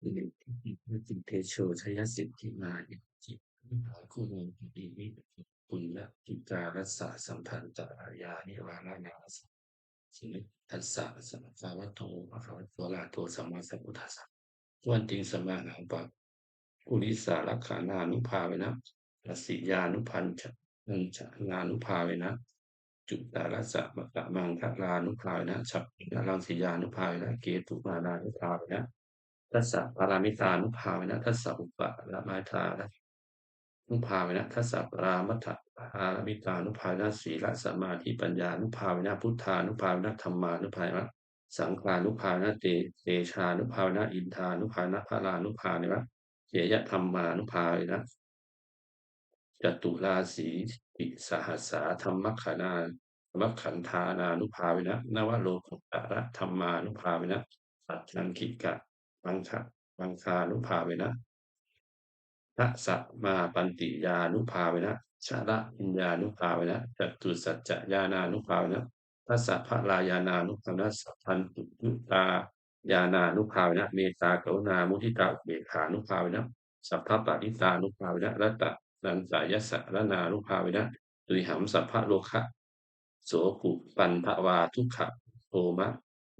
สิริทิฏฐิจิตเตโชชยสิทธิมานิจิหาคุณดีวิปุญญกิจารัสสะสัมพันตายานิวารานาสสิริทัสสะสัมภาวะโตภะคะวะโตลาโตสัมมาสัมพุทธัสสะวันติงสมาหังปะกุลิสาลักขานานุภาเวนะรสิยานุพันธ์นันจนานุภาเวนะจุตารัสสะมะกะมังคะลานุภาเวนะฉับนารังสียานุภาเวนะเกตุมานานุภาเวนะ ทัสสะปารามิตานุภาเวนะทัสสะอุปะละมาทานะนุภาเวนะทัสสะปรามัตถปารามิตานุภาเวนะสีลสมาธิปัญญานุภาเวนะพุทธานุภาเวนะธรรมานุภาเวนะสังฆานุภาเวนะเตเตชานุภาเวนะอินทานุภาเวนะพระลานุภาเวนะเจยธรรมานุภาเวนะจตุราสีติสหัสสาธรรมขณาธรรมขันธานานุภาเวนะนวโลกุตระธรรมานุภาเวนะสัจจังคิกะ บังคะบังคานุภาเวนะทัสสะมาปันติยานุภาเวนะชาละอิญญานุภาเวนะจตุสัจจญานานุภาเวนะทัสสะพระลายานานุภาเวนะสัพพันตุยุตายานานุภาเวนะเมตตากรุณามุทิตาเบขานุภาเวนะสัพพะปะริตานุภาเวนะรัตตะนันสายสะระนานุภาเวนะตุยหัมสัพพะโลคะโสกุปันทวาทุกขะโทมะ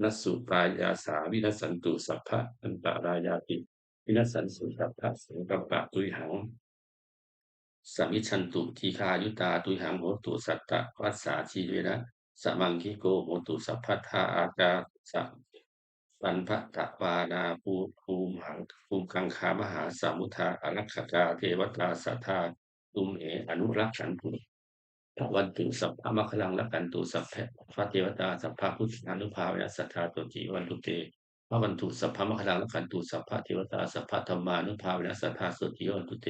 นัสสุปายาสาวินัสสันตุสัพพะอันตรายาติวินัสสันสุสัพพะสังกัปปะตุยหังสมิชันตุทีคายุตาตุยหังโหตุสัตตะวัสสาชีเวนะสมังคิโกโหตุสัพพะทาอากาสัปันพะตะวานาภูภูมหังภูมิกังคามหาสามุทาอรักขกาเทวตาสัทธาตุมเออนุรักขันตุ วันตุสัพพะมะคลังละกันตุสัพพะพระเทวตาสัพพะพุทธานุภาเวนะสัทธาตุจิวันตุเตพระวันตุสัพพะมะคลังละกันตุสัพพะเทวตาสัพพะธรรมานุภาเวนะสัทธาสุจิวันตุเต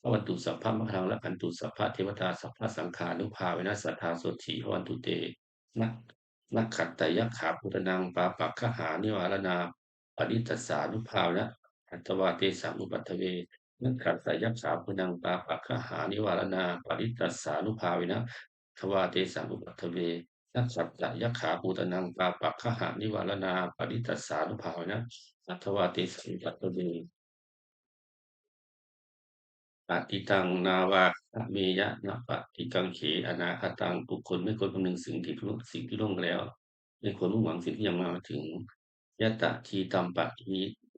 พระวันตุสัพพะมะคลังละกันตุสัพพะเทวตาสัพพะสังขานุภาเวนะสัทธาสุจิวันตุเตนะนักขัตตยักขาพุทธนังปาปักขหานิวารณาปริตสานุภาเวนะอัตวาเตสามุปัตเว นักขัตตยักขาพุทธนังปาปักขหานิวารณาปริตตสานุภาเวนะทวาเตสังอุปัทเวนัสสัจจะยักขาปูตนังปาปักขหานิวารณาปริตัสสานุภาวินะอัทวาเตสังอุปัทเวปฏิตังนาวาเมยะนะปฏิกังเขอนาคตังบุคคลไม่ควรคำนึงสิ่งที่ล่วงสิ่งที่ล่วงแล้วไม่ควรมุ่งหวังสิ่งที่ยังมาถึงยะตะทีตัมปะที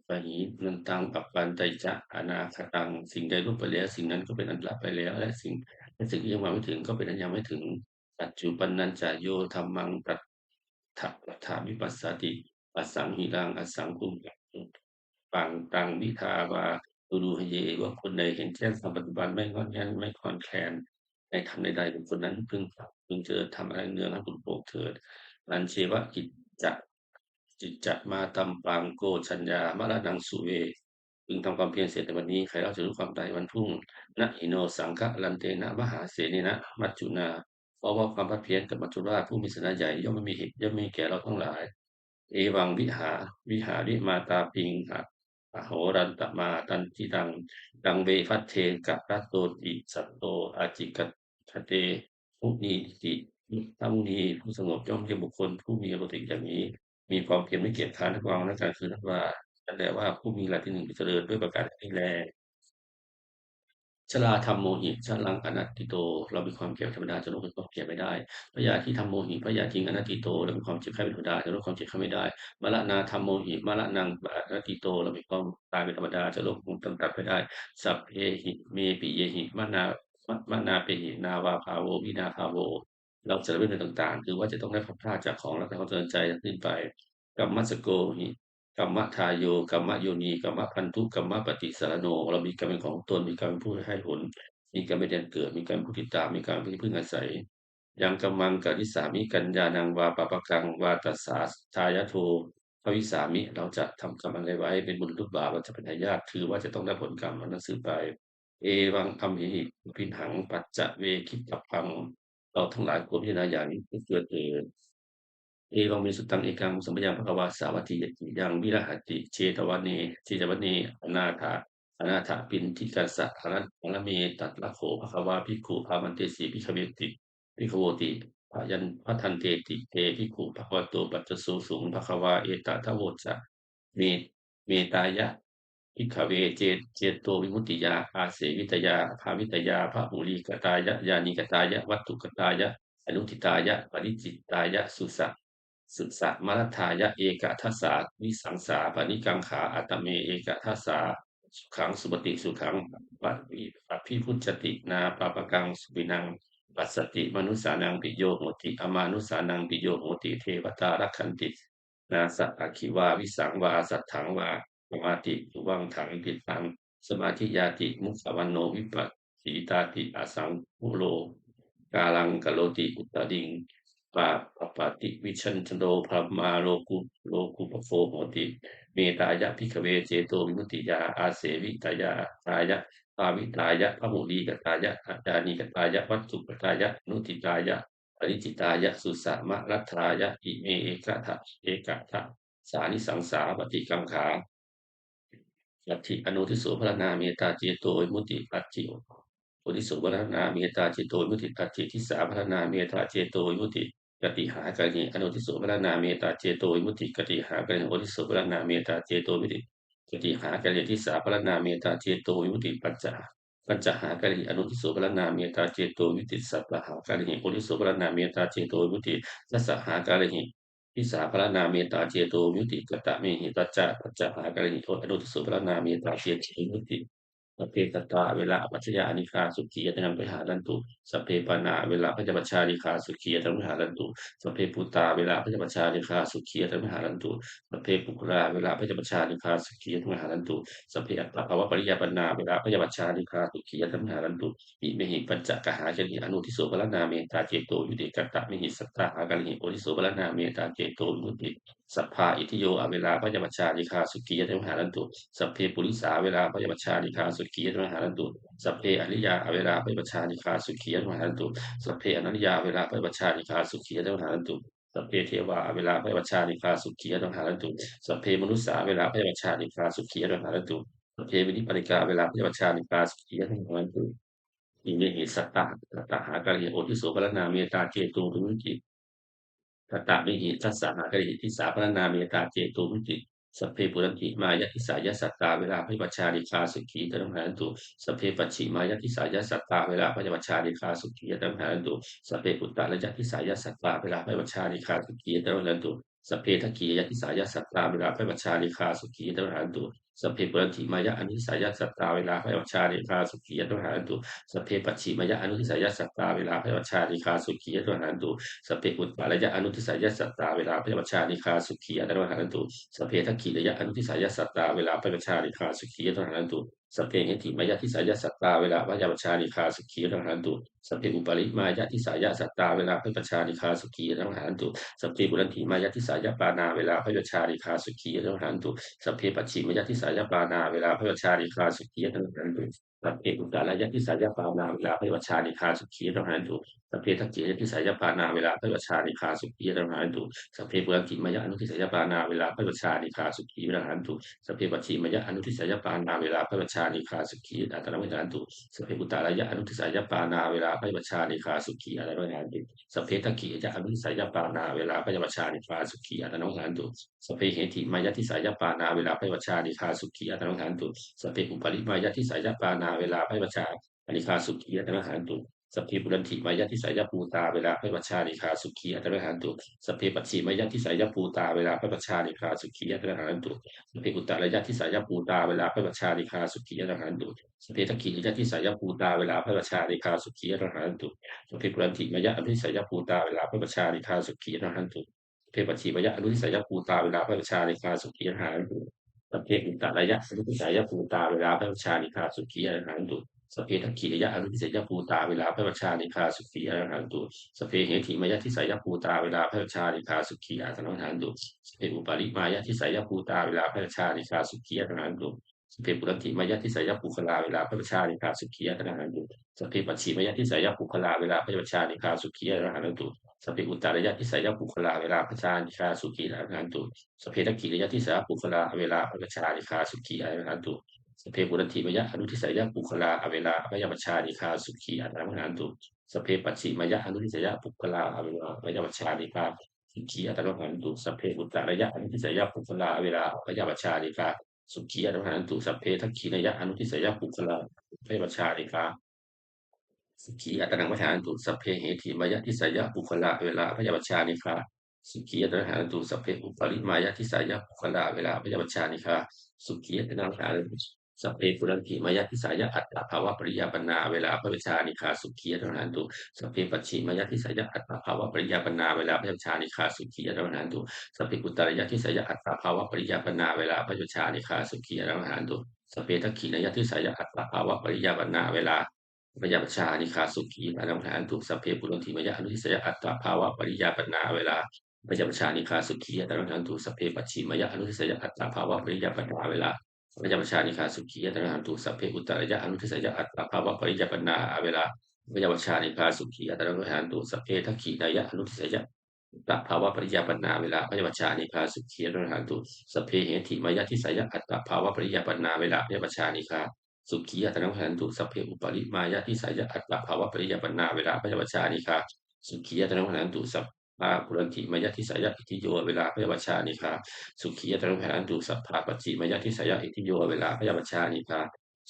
ปะหีนันตังปัปปันไตจะอนาคตัง สิ่งใดล่วงไปแล้วสิ่งนั้นก็เป็นอันตรไปแล้ว และสิ่งและสิ่งที่ยังมาไม่ถึงก็เป็นอันยังไม่ถึงปัจจุบันนันจะโยธรรมังตัถะปัฏฐาวิปัสสติปัสสังหิรังอสังคุมปังตังวิทาวาดูดูเยว่าคนใดเห็นแจ้งสัมปัจจุบันไม่งอนแงนไม่คลอนแคลนในทำใดๆเป็นคนนั้นพึงพึงเจอทำอะไรเนื้อให้คุณโปกเถิดนันเชวะกิจจะ จิตจะมาตำปังโกชัญญามรณังสุเวพึงทำความเพียรเสร็จในวันนี้ใครเราจะรู้ความตายวันพรุ่งนะหิโนสังฆลันเตนะมหาเสนีนะมัจจุนาเพราะว่าความพัดเพี้ยนกับมัจจุราชผู้มีสนาใหญ่ย่อมไม่มีเหตุย่อมมีแก่เราทั้งหลาย เอวังวิหาวิหาริมาตาปิงหะอโหรันตมาตันติดังดังเวฟัตเทกับรัตโตติสัตโตอาจิกัตเตมุนีติถ้ามุนีผู้สงบย่อมเรียกบุคคลผู้มีปกติอย่างนี้ มีความเพียรไม่เกียจค้านนักวางนักการคือนักว่านั่นแหละว่าผู้มีหลักที่หนึ่งเจริญด้วยประการนี้แลชลาธรรมโมหิชลังอนัตติโต เรามีความเก็บธรรมดาจะลดความเก็บไม่ได้พยาที่ทำโมหิพยาทิงอนัตติโตเรามีความเจ็บไข้เป็นธรรมดาจะลดความเจ็บไข้ไม่ได้มรณาธรรมโมหิมรณังอนัตติโต เรามีความตายเป็นธรรมดาจะลดความจำกัดไม่ได้ สัพเพหิเมปิเยหิมนา มนาเปหินาวาภาโววินาภาโว เราจะเรื่องต่างๆ คือว่าจะต้องได้พัดพลาดจากของแล้วก็เขาเตือนใจขึ้นไปกัมมัสโกหิกรรมทายโยกรรมโยนีกรรมพันธุกรรมปฏิสารโน เรามีกรรมเป็นของตนมีกรรมเป็นผู้ให้ผล มีกรรมเป็นเดือนเกิด มีกรรมผู้ติดตามมีกรรมเป็นพึ่งอาศัยยังกำมังกริสามิกัญญานังวาปปะกังวาตัสสาทายโทพวิสามิเราจะทำกรรมอะไรไว้เป็นบุญรุบาเราจะเป็นญาติคือว่าจะต้องได้ผลกรรมนั้นซื้อไป เอวังอัมหิพินหังปัจจเวคิตพัง เราทั้งหลายควรพิจารณาอย่างนี้เกิดเกิดเอวังมีสุตังเอกังสัมยังพระวาสาวัติยติยังวิรหติเชตวันเนเจตวันเนอนาถาอนาถาปินทิกัสสะอนันตเมตัตละโขภควาภิกขุภามันเตสีภิกขเวติภิกขโวติพยันพัทันเตติเตภิกขุภควโตปัจจสุสุงภควาเอตตะทโวจะเมเมตายะ ภิกขเวเจเจโตวิมุตติยา อาเสวิตยาภาวิตยาภาภูริกตายะญาณิกตายะ วัตถุกตายะ อนุทิตายะปริจิตตายะ สุสะสุสะมรัฏฐายะเอกทัสสาวิสังสาปณิกังขาอัตเมเอกทัสสาสุขังสุปฏิสุขังปัปปิปัพพิพุจตินาปปะกังสุวินังปัสสติมนุสานังปิโยโหติอมานุสานังปิโยโหติเทวตารักขันตินาสัอคิวาวิสังวาสัทถังวา มาติอุวังถังติตังสมาธิยาติมุสวันโนวิปัสสีตาติอสังพุโรกาลังกโลติอุตดิงปาปปาติวิชันชโดพรมาโลกุโลกุปโฟโหติ เมตายะพิกเวเจโตวิมุติยาอาเสวิตายาตายะภาวิตายะพระโมลีกตายะอาจานิกตายะวัตถุกตายะนุติตายะปริจิตายะสุสามะรัตถายะอิเมเอกะทะเอกะทะสานิสังสาปฏิกังขา ลัทธิอนุทิโสพรนาเมตาเจโตมุติปัจจิโอทิโสพรนาเมตาเจโตมุติปัจจิทิสาพรนาเมตาเจโตมุติกติหากรณีอนุทิโสพรนาเมตาเจโตมุติกติหากรณีโอทิโสพรนาเมตาเจโตมุติกติหากรณีทิสาพรนาเมตาเจโตมุติปัจจาปัญจหากรณีอนุทิโสพระนาเมตาเจโตวิมุติสัพพหากรณีโอทิโสพระนาเมตาเจโตวิมุตติสัสหากรณี พิสาพระนาเมตาเจโตมิติกตะเมหิตัจจะปัจจหากรณีโทอนุทิโสพระนาเมตาเจโตวิมุตติ สพเพตตาเวลาปัจจยานิคาสุขียตนังไปหารันตุสพเพปนาเวลาพระจบัญชานิคาสุขียตนังไปหารันตุสพเพปุตาเวลาพระจบัญชานิคาสุขียตนังไปหารันตุสพเพปุกราเวลาพระจบัญชานิคาสุขียตนังไปหารันตุสพเพอัตตภาวะปริยปนาเวลาพระจบัญชานิคาสุขียตนังไปหารันตุอิเมหิปัญจกหาจนิอนุทิโสพระนาเมตาเจโตยุติกัตตะมิหิสัตตาหากาลิหิโอทิโสพระนาเมตาเจโตยุติสัพพาอิทิโยอเวลาพระจบัชานิคาสุขียตนังไปหารันตุสัพเพปุริสาเวลาพระจบัชานิคาสุขียตนังไปหารันตุสัพเพอริยาเวลาไปประชานิคาสุขียตมหารันตุสัพเพอนัญญาเวลาไปประชานิคาสุขียตมหารันตุสัพเพเทวาเวลาไปประชานิคาสุขียตมหารันตุสัพเพมนุษสาเวลาไปประชานิคาสุขียตมหารันตุสัพเพวินิปริกาเวลาไปประชานิคาสุขียตมหารันตุอิเมหิสัตตาสัตตาหากาลิโอทิโสพระนาเมตาเจโตตุมุจิ ตตามิหิทัสสะหากาลิทิสาพระนาเมตาเจตุมุจิสัพเพปุรันติมายะทิสายะสัตตาเวลาพระบัญชาดิคาสุขีตรังหาตุสัพเพปัชิมายะทิสายะสัตตาเวลาพระบัญชาดิคาสุขีตรังหาตุสัพเพปุตตะระยะทิสายะสัตตาเวลาพระบัญชาดิคาสุขีตรังหาตุ สเพทกียะทิสายะสัตตาเวลาพระบัญชาลิคาสุขีตหาตุสเพปุรันติมายะอนุทิสายะสัตตาเวลาพระบัญชาลิคาสุขีตรังหาตุสัพเพปัจฉิมายะอนุทิสายะสัตตาเวลาพระบัญชาลิคาสุขีตรังหาตุสัพเพปุตตะระยะอนุทิสายะสัตตาเวลาพระบัญชาลิคาสุขีตรังหาตุสเพทักขีระยะอนุทิสายสัตตาเวลาพระบัญชาลิคาสุขียตหันตุ สพเพเหติมายะทิสายะสัตตาเวลาพระบัญชานิคาสุขีรังหันตุสพเพอุปริมายะทิสายะสัตตาเวลาพระประชานิคาสุขีรังหันตุสพเพบุรันติมายะทิสายะปานาเวลาพระประชานิคาสุขีรังหันตุสพเพปัจฉิมายะทิสายะปานาเวลาพระประชานิคาสุขีรังหันตุ สัพเพอุตตรายะทิสายปานาเวลาพระบัชาลิคาสุขียตหันตุสัพเพทักขียะทิสายปานาเวลาพระบัชาลิคาสุขียตหันตุสัพเพปุรันติมายะอนุทิสยปานาเวลาพระบัชานิคาสุขีวิรันตุสัพเพปัจฉิมายะอนุทิสยปานาเวลาพระบัชานิคาสุขีอัตตนวิรันตุสัพเพปุตารายะอนุทิสยปานาเวลาพระบัชานิคาสุขีอัตตนวิรันตุสัพเพทักขียะอนุทิสยปานาเวลาพระบัชานิคาสุขีอัตตนวิรันตุสัพเพเหติมายะทิสยปานาเวลาพระบัชานิคาสุขีอัตตนวิรันตุสัพเพอุปริมายะทิสยปานาเวลาพระบัญชานิคาสุขีอัตตนวิรันตุสัพเพปุรันติมายะทิสายภูตาเวลาพระบัญชานิคาสุขีอัตระหันตุสัพเพปัจฉิมายะทิสายภูตาเวลาพระบัญชานิคาสุขีอัตระหันตุสัพเพอุตตรายะทิสายภูตาเวลาพระบัญชานิคาสุขีอัตระหันตุสัพเพทักขียะทิสายภูตาเวลาพระบัญชานิคาสุขีอัตระหันตุสัพเพปุรันติมายะอภิสายภูตาเวลาพระบัญชานิคาสุขีอัตระหันตุสัพเพปัจฉิมายะอนุทิสายภูตาเวลาพระบัญชานิคาสุขีอัตระหันตุ สเพอุตตรายะอนุทิสายภูตาเวลาพระบัญชานิคาสุขีอรหันตุสเพทักขียะอนุทิเสยภูตาเวลาพระบัญชานิคาสุขีอรหันตุสเพเหติมายะทิสายภูตาเวลาพระบัญชานิคาสุขีอรหันตุสเพอุปาริมายะทิสายภูตาเวลาพระบัญชานิคาสุขีอรหันตุสเพปุรันติมายะทิสายภูคลาเวลาพระบัญชานิคาสุขีอรหันตุสเพปัจฉิมายะทิสายภูคลาเวลาพระบัญชานิคาสุขีอรหันตุสเพอุตตรยะทิสายภูคลาเวลาพระชานิคาสุขีอรหันตุสเพทักขียะทิสายภูคลาเวลาพระชานิคาสุขีอรหันตุสเพปุรันติมยะอนุทิสยปุคลาอเวลาพยาปชานิคาสุขีอัตตมหันตุสเพปัจฉิมยะอนุทิสยปุคลาอเวลาพยาปชานิคาสุขีอัตตมหันตุสเพปุตตรยะอนุทิสยปุคลาเวลาพยาปชานิคาสุขีอัตถังตุสเพทักขีนยะอนุทิสยปุคละพยาชานิกา สุขีอัตถังวัฏฐานตุสัพเพเหติมายะทิสยะปุคละเวลาพยาบัชานิกาสุขีอัตถังหานตุสัพเพอุปริมายะทิสยะปุคละเวลาพยาบัชานิกาสุขีอัตถังวัฏฐานสัพเพปุรันติมายะทิสายะอัตตภาวะปริยาปนาเวลาพระชานิคาสุขีอัตถังตุสัพเพปัจฉิมายะทิสายะอัตตภาวะปริยาปนาเวลาพระชานิคาสุขีอัตถังตุสัพเพกุตตรยะทิสายะอัตตภาวะปริยาปนาเวลาพระชานิคาสุขีอัตถังตุสเปทักขีนยทิสายอัตตภาวะปริยาบรรณาเวลา ปยาปชานิคาสุขีอนังทานตุสัพเพปุโรติมยะอนุทิสยอัตตาภาวะปริยาบรรณาเวลาปยาปชานิคาสุขีอนังทานตุสัพเพปัจฉิมยะอนุทิสยอัตตาภาวะปริยาบรรณาเวลาปยาปชานิคาสุขีอนังทานตุสัพเพอุตตรยะอนุทิสยอัตตาภาวะปริยาบรรณาเวลาปยาปชานิคาสุขีอนังทานตุสัพเพทักขีนายะอนุทิสยตภาวะปริยาปนาเวลาพยาชานิคาสุขีรหันตุสเพเหติมายะทิสยอัตตาภาวะปริยาปนาเวลาพยาชานิคา สุขีอัตนังหันตุสัพเพอุปริมายะทิสายอัตตภาวะปริยาปนาเวลาพยาชานิคาสุขีอัตนังหันตุสัพพาปุรันติมายะทิสายอิทิโยเวลาพยาชานิคาสุขีอัตนังหันตุสัพพาปัจจิมายะทิสายอิทิโยเวลาพยาชานิคา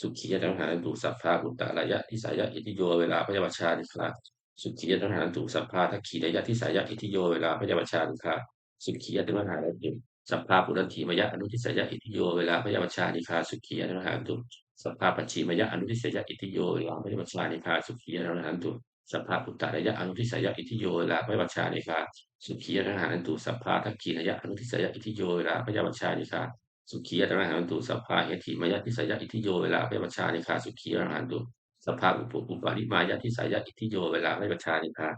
สุขีอัตนังหันตุสัพพาอุตตรายะทิสายอิทิโยเวลาพยาชานิคาสุขียตหานตุสัพพาทักขีระยะทิสายะอิทิโยเวลาพยาบชานิคาสุขียตมหาลิสัพพาปุรันติมายะอนุทิสยะอิทิโยเวลาพยาบชานิคาสุขียตมหาตุ สัพพาปัจฉิมยะอนุทิสยะอิทิโยเวลาพยาบชานิคาสุขียตมหาตุสัพพาปุตตะระยะอนุทิสยะอิทิโยเวลาพยาบชานิคาสุขียตมหาตุสัพพาทักขีระยะอนุทิสยะอิทิโยเวลาพยาบชานิคาสุขียตมหาตุสัพพาเหติมยะทิสยะอิทิโยเวลาพยาบชานิคาสุขียตมหาตุสภาอุปอุปาริมายะทิสายะอิทิโยเวลาไม่ประชานิพา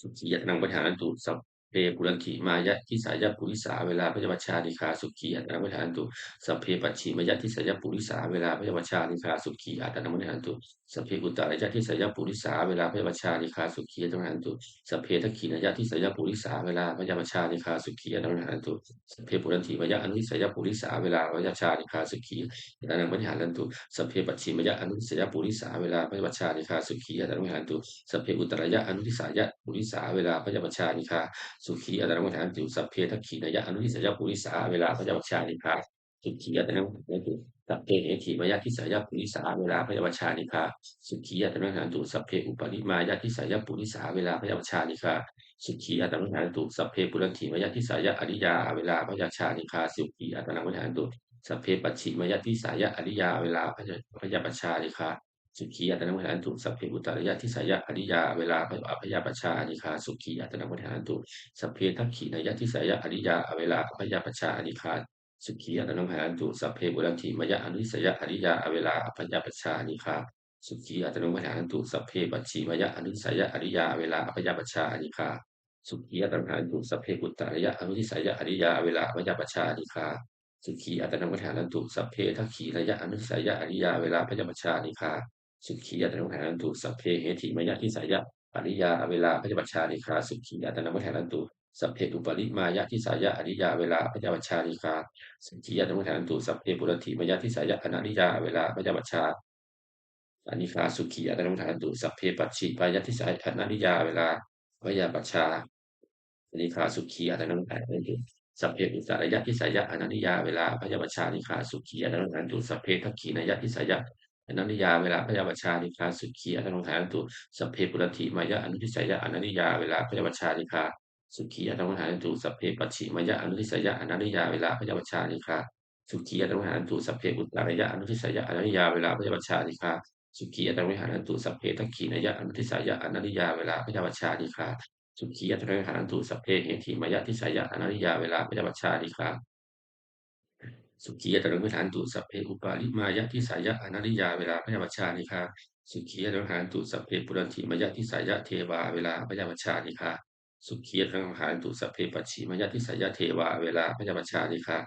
สุขีนังปัญหาตุส เพปุรันติมายะทิสายะปุริสาเวลาพยาชานิคาสุขีอัตนังปัญหาตุสัพเพปัจฉิมยะทิสายะปุริสาเวลาพยาชานิคาสุขีอัตนังปัญหาตุ สัพเพกุตตระยะทิสยปุริสาเวลาพยาบชานิคาสุขีอัตนังปัญหาตุสัพเพทักขีนยะทิสยปุริสาเวลาพยาบชานิคาสุขีอัตนังปัญหาตุสัพเพปุรันติมายะอนุสายปุริสาเวลาพยาบชานิคาสุขีอัตนังปัญหาตุสัพเพปัจฉิมยะอนุสายปุริสาเวลาพยาบชานิคาสุขีอัตนังปัญหาตุสัพเพอุตระยะอนุทิสายะปุริสาเวลาพยาบชานิคาสุขีอัตนังปัญหาตุสัพเพทักขีนยะอนุทิสายปุริสาเวลาพยาบชานิคาสุขีอัตนังปัญหาตุ สัพเพเหติมายะทิสายะปุริสาเวลาพยาบชานิคาสุขีอัตนังหันตุสัพเพอุปริมายะทิสายะปุริสาเวลาพยาบชานิคาสุขีอัตนังหันตุสัพเพปุรันติมายะทิสายะอริยาเวลาพยาชานิคาสุขีอัตนังหันตุสัพเพปัจฉิมายะทิสายะอริยาเวลาพยาพยาปชานิคาสุขีอัตนังหันตุสัพเพอุตตรยะทิสายะอริยาเวลาพยาปชานิคาสุขีอัตนังหันตุสัพเพทักขีนายะทิสายะอริยาเวลาพยาปชานิคา สุขีอัตนังหันตุสัพเพบุรันติมยะอนุสยะอริยาเวลาอภัยปัชชานิคาสุขีอัตนังหันตุสัพเพปัจฉิมยะอนุสยะอริยาเวลาอภัยปัชชานิคาสุขีอัตนังหันตุสัพเพกุตตระยะอนุทิสยะอริยาเวลาอภัยปัชชานิคาสุขีอัตนังหันตุสัพเพทักขีระยะอนุสยะอริยาเวลาอภัยปัชชานิคาสุขีอัตนังหันตุสัพเพเหติมยะทิสยะอริยาเวลาอภัยปัชชานิคาสุขีอัตนังหันตุ สัพเพอุปริมายะทิสายะอริยาเวลาพยาวัชานิกาสัจจิยะธรรมทานตุสัพเพปุรติมายะทิสายะอนาริยาเวลาพยาวัชาอนิคาสุขียะธรรมทานตุสัพเพปัจฉิมายะทิสายะอนาริยาเวลาพยาวัชาอนิคาสุขียะธรรมทานตุสัพเพอุตระยะทิสายะอนาริยาเวลาพยาวัชานิคาสุขียะธรรมทานตุสัพเพทักขีนายะทิสายะอนันิยาเวลาพยาวัชานิคาสุขีอัตโนทานตุสัพเพปุรติมายะอนุทิสยะอนันิยาเวลาพยาวัชานิคา สุขีอัตมหานตุสัพเพปัจฉิมยะอนุทิสยะอนันยาเวลาพยาวัชานิคาสุขีอัตมหานตุสัพเพอุตตรยะอนุทิสยะอนันยาเวลาพยาวัชานิคาสุขีอัตมหานตุสัพเพทักขีนยะอนุทิสยะอนันยาเวลาพยาวัชานิคาสุขีอัตมหานตุสัพเพเหติมยะทิสยะอนันยาเวลาพยาวัชานิคาสุขีอัตมหานตุสัพเพอุปาลิมายะทิสยะอนันยาเวลาพยาวัชานิคาสุขีอัตมหานตุสัพเพปุรันติมยะทิสยะเทวาเวลาพยาวัชานิคา สุขียตังหานตุสัพเพปัจฉิมยทิสยเทวาเวลาพยาปชานิคา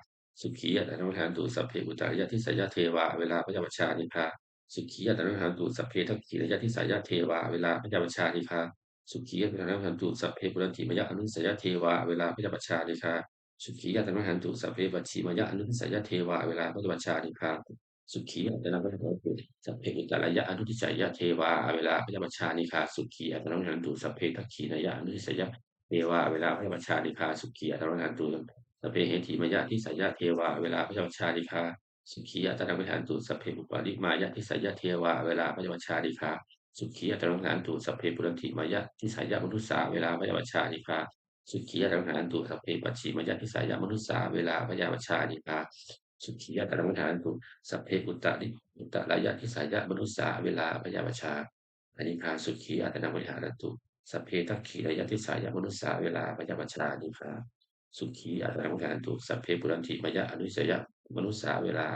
สุขียตังหานตุสัพเพอุตรยทิสยเทวาเวลาพยาปชานิคาสุขียตังหานตุสัพเพทักขีรยทิสยเทวาเวลาพยาปชานิคาสุขียตังหานตุสัพเพปุรันติมยอนุสยเทวาเวลาพยาปชานิคาสุขียตังหานตุสัพเพปัจฉิมยอนุสยเทวาเวลาพยาปชานิคา สุขีอัตนังพระตุสัพเพอุตรยะอนุทิสยะเทวาเวลาพยาปชานิคาสุขีอัตนังหันตุสัพเพทักขีนยะอนุทิสยะเทวาเวลาพระบัชานิคาสุขีอัตโนนันตุสัพเพเหถิมายะทิสายะเทวาเวลาพยาชาลิกาสุขีอัตตะวิหารตุสัพเพปุปาริมายะทิสายะเทวาเวลาพยาชาลิกาสุขีอัตตะวิหารตุสัพเพปุรันติมายะทิสายะมนุสสาเวลาพยาชาลิกาสุขีอัตตะวิหารตุสัพเพปัจฉิมายะทิสายะมนุสสาเวลาพยาชาลิกา สุขีอัตตะวิหารตุสัพเพปุตตะริปุตตะรายะทิสายะมนุสสาเวลาพยาชาอนิคาสุขีอัตตะวิหารตุสัพเพทักขีรายะทิสายะมนุสสาเวลาพยาชานิคาสุขีอัตตะวิหารตุสัพเพปุรันติมยะอนุสยะมนุสสาเวลา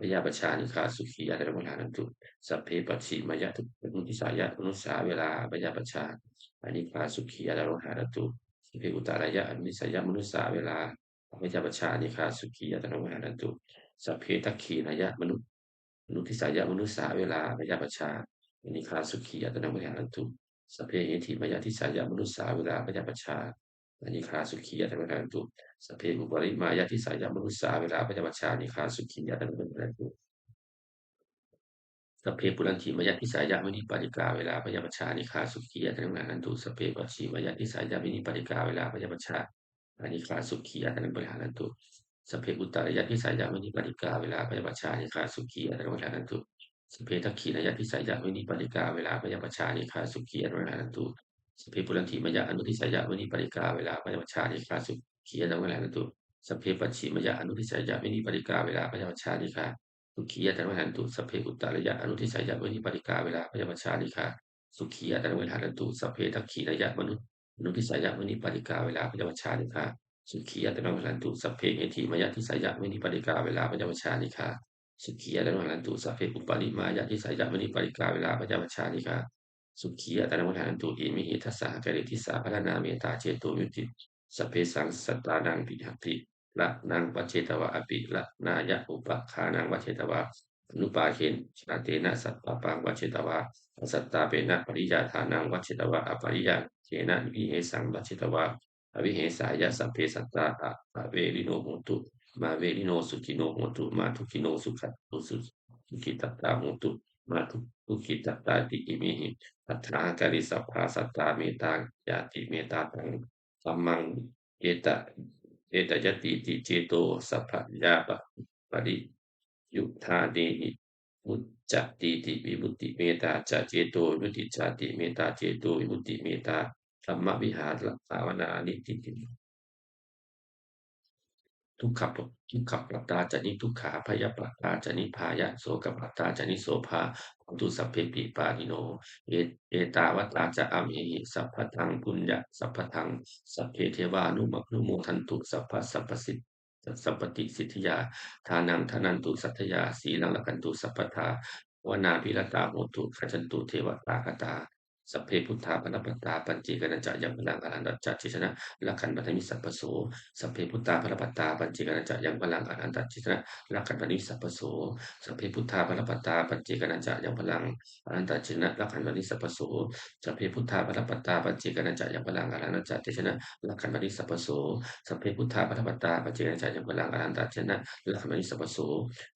พยาปชานิคาสุขีอัตตะวิหารตุสัพเพปัจฉิมายะทุมุทิสายะมนุสสาเวลาพยาปชาอนิคาสุขีอัตตะวิหารตุสัพเพอุตตรายะอนุสยะมนุสสาเวลา พยาปชานิคาสุขีอัตตะวิหารตุสัพเพทักขีรายะมนุษยมนุทิสายะมนุสสาเวลาพยาปชานิคาสุขีอัตตะวิหารตุสัพเพเหถิมายะทิสายะมนุสสาเวลาพยาปชานิคาสุขีอัตตะวิหารตุสัพเพอุปริมายะทิสายะมนุสสาเวลาพยาปชานิคาสุขีอัตตะวิหารตุสัพเพปุรันติมายะทิสายะมณิปาริกาเวลาพยาปชานิคาสุขีอัตตะวิหารตุสัพเพปัจฉิมายะทิสายะมณิปาริกาเวลาพยาปชา อนิคาสุขีอัตตะวิหารันตุสเพอุตตรายะทิสายะมณิปาริกาเวลาพยาปชานิคาสุขีอัตตะวิหารันตุสเพทักขีรายะทิสายะมณิปาริกาเวลาพยาปชานิคาสุขีอัตตะวิหารันตุสเพปุรันติมยะอนุทิสายะมณิปาริกาเวลาพยาปชานิคาสุขีอัตตะวิหารันตุสเพปัจฉิมยะอนุทิสายะมณิปาริกาเวลาพยาปชานิคาสุขีอัตตะวิหารันตุสเพอุตตรายะอนุทิสายะมณิปาริกาเวลาพยาปชานิคาสุขีอัตตะวิหารตุสเพทักขีรายะมนุอ นุทิสายะมณิปาริกาเวลาพยาปชานิคาสุขีอัตตะวิหารตุสัพเพเหถิมายะทิสายะมณิปาริกาเวลาพยาปชานิคาสุขีอัตตะวิหารตุสัพเพอุปาริมายะทิสายะมณิปาริกาเวลาพยาปชานิคาสุขีอัตตะวิหารตุอิมิหิทัสสะกริทิสาพรณนาเมตาเจโตยุติสัพเพสังสัตตานังปิหัปิละนังปัจเจตวะอปิละนายะอุปคานังวัจเจตวะอนุปาเคนชาเตนะสัตตาปังวัจเจตวะสัตตาเปนะปริยาทานังวัเจตวะอปริยา เจนะวิเหสังวัจเจตวะอวิเหสายะสัพเพสัตตาอะเวริโนโหตุ มาเวริโนสุขิโนโหตุ มาทุกิโนสุขัตตุสุสุขิตตตาโหตุ มาทุทุกิตตตาติอิมิหิอัตถาการิสัพพาสัตตาเมตายาติเมตาตังสัมมังเอตะเอตยติติเจโตสัพพยาปะปริยุทธาเนหิมุ จจติติวิมุตติเมตาจะเจโตวิมุตติจติเมตาเจโตวิมุตติเมตาธรรมวิหารลภาวนานิติติทุกขปทุกขปตตาจนิทุกขาพยปตตาจนิพายะโสกปตตาจนิโสภาตุสัพเพปิปานิโนเอเอตาวตาจะอเมหิสัพพทังปุญญะสัพพทังสัพเพเทวานุมนุโมทันตุสัพพสัพพสิท สัพปติสิทธิยา ทานังทนันตุสัทยา สีลังละกันตุสัพพทาวนาพิรตาโหตุขจันตุเทวตากตา สัพเพพุทธาปนปัตตาปัญจีกันจะยังพลังอรันตจัจิชนะลักขันปัตมิสัพพโสสัพเพพุทธาปนปัตตาปัญจีกันจะยังพลังอรันตจิชนะลักขันปัตมิสัพพโสสัพเพพุทธาปนปัตตาปัญจีกันจะยังพลังอรันตจิชนะลักขันปัตมิสัพพโสสัพเพพุทธาปนปัตตาปัญจีกันจะยังพลังอรันตจิชนะลักขันปัตมิสัพพโสสัพเพพุทธาปนปัตตาปัญจีกันจะยังพลังอรันตจิชนะลักขันปัตมิสัพพโส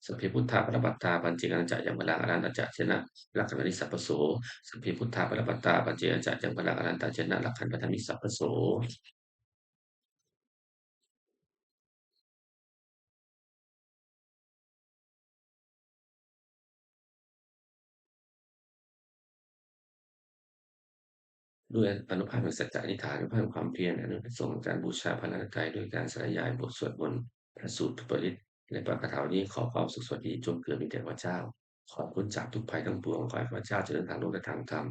สัพเพพุทธาปนปัตตาปัญจีกันจะยังพลังอรันตจิชนะลักขันปัตมิสัพพโสสัพเพพุทธาปนปตตาปัญจีกันจะยังพลังอรันตาเจนะลักขันปัทมิสัพพโสด้วยอนุภาพแห่งสัจจะอธิฐานอนุภาพแห่งความเพียรอนุภาพส่งการบูชาพระนตรัยด้วยการสลายายบทสวดมนต์พระสูตรทุปริตในปากถานี้ขอความสุขสวัสดีจงเกิดมีแด่พระเจ้า ขอบคุณจากทุกภัยทั้งปวงขอให้พระเจ้าเจริญทางโลกและทางธรรม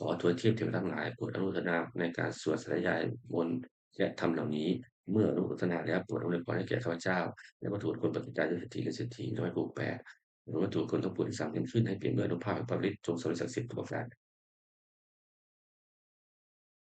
ขอทวนเทียบเทวทั้งหลายโปรดอนุโมทนาในการสวดสลายายมนต์และธรรมเหล่านี้เมื่ออนุโมทนาแล้วโปรดอนวยพรให้แก่ข้าพเจ้า และวัตถุคนปฏิจจายเศรษฐีและเศรษฐีน้อยผู้แปดหรือวัตถุคนทั้งปวงที่สามขึ้นให้เปลี่ยนด้วยอนุภาพแห่งปริตจงสริศักดิ์สิทธิ์ทุกประการ